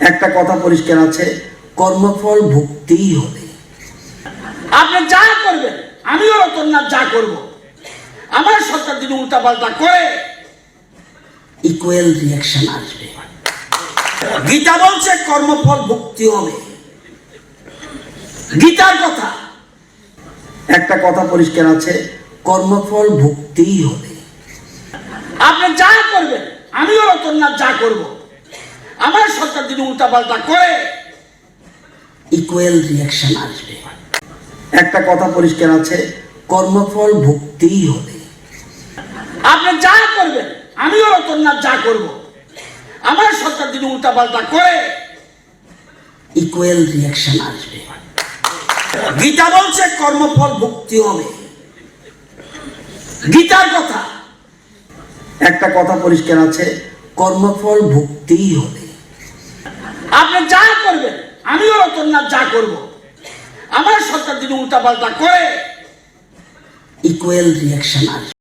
একটা কথা পরিষ্কার আছে কর্মফল ভুগতেই হবে। আপনি যা করবেন আমিও রতননাথ যা করব। আমার সরকার যদি উল্টাপাল্টা করে ইকুয়াল রিয়াকশন আসবে। গীতা বলছে কর্মফল ভুক্তি হবে। গীতার কথা। একটা কথা পরিষ্কার আছে কর্মফল ভুগতেই হবে। আপনি যা করবেন আমিও রতননাথ যা করব। আমার সরকার যদি উল্টাপাল্টা করে ইকুয়াল রিয়াকশন আসবে। একটা কথা পরিষ্কার আছে, কর্মফল ভুগতেই হবে। আপনি যা করবেন, আমিও রতননাথ যা করব। আমার সরকার যদি উল্টাপাল্টা করে ইকুয়াল রিয়াকশন আসবে। গীতা বলছে, কর্মফল ভুক্তি হবে। গীতার কথা। একটা কথা পরিষ্কার আছে, কর্মফল ভুগতেই হবে। আপনি যা করবেন, আমিও রতননাথ যা করব। আমার সরকার যদি উল্টাপাল্টা করে ইকুয়াল রিয়াকশন আসবে